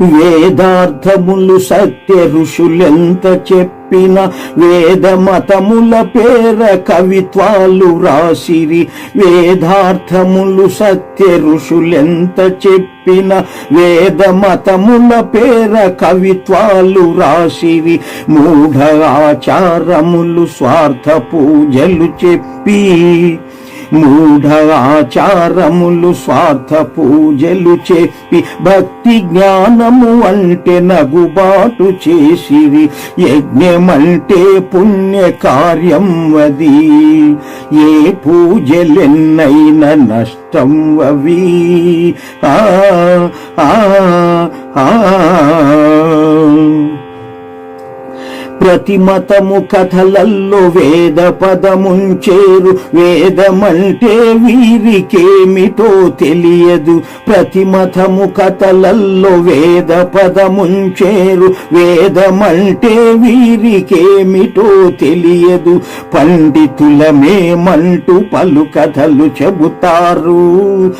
వేదార్థములు సత్య ఋషులెంత చెప్పిన వేద మతముల పేర కవిత్వాలు రాసిరి. వేదార్థములు సత్య ఋషులెంత చెప్పిన వేద మతముల పేర కవిత్వాలు రాసిరి. మూఢ ఆచారములు స్వార్థ పూజలు చెప్పి మూఢ ఆచారములు స్వార్థ పూజలు చెప్పి భక్తి జ్ఞానము అంటే నగుబాటు చేసిరి. యజ్ఞమంటే పుణ్య కార్యం వది. ఏ పూజలెన్నైనా నష్టం అవి ఆ ఆ ఆ. ప్రతి మతము కథలల్లో వేద పదముంచేరు వేదమంటే వీరికేమిటో తెలియదు. ప్రతి మతము కథలల్లో వేద పదముంచేరు వేదమంటే వీరికేమిటో తెలియదు. పండితులమేమంటూ పలు కథలు చెబుతారు.